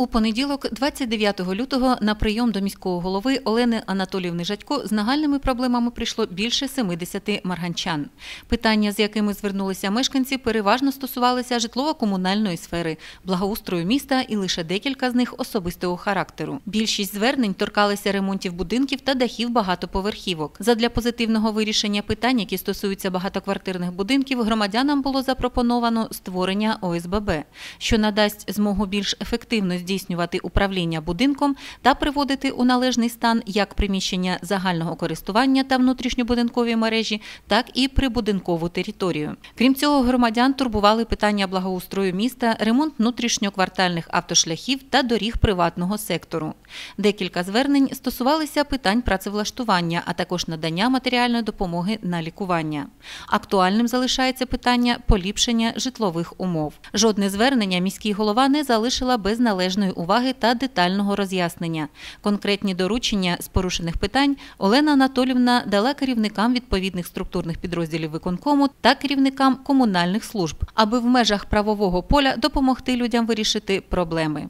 У понеділок, 29 лютого, на прийом до міського голови Олени Анатоліївни Жадько з нагальними проблемами прийшло більше 70 марганчан. Питання, з якими звернулися мешканці, переважно стосувалися житлово-комунальної сфери, благоустрою міста і лише декілька з них особистого характеру. Більшість звернень торкалися ремонтів будинків та дахів багатоповерхівок. Задля позитивного вирішення питань, які стосуються багатоквартирних будинків, громадянам було запропоновано створення ОСББ, що надасть змогу більш ефективно здійснювати управління будинком та приводити у належний стан як приміщення загального користування та внутрішньобудинкові мережі, так і прибудинкову територію. Крім цього, громадян турбували питання благоустрою міста, ремонт внутрішньоквартальних автошляхів та доріг приватного сектору. Декілька звернень стосувалися питань працевлаштування, а також надання матеріальної допомоги на лікування. Актуальним залишається питання поліпшення житлових умов. Жодне звернення міський голова не залишила без належної уваги та детального роз'яснення. Конкретні доручення з порушених питань Олена Анатолівна дала керівникам відповідних структурних підрозділів виконкому та керівникам комунальних служб, аби в межах правового поля допомогти людям вирішити проблеми.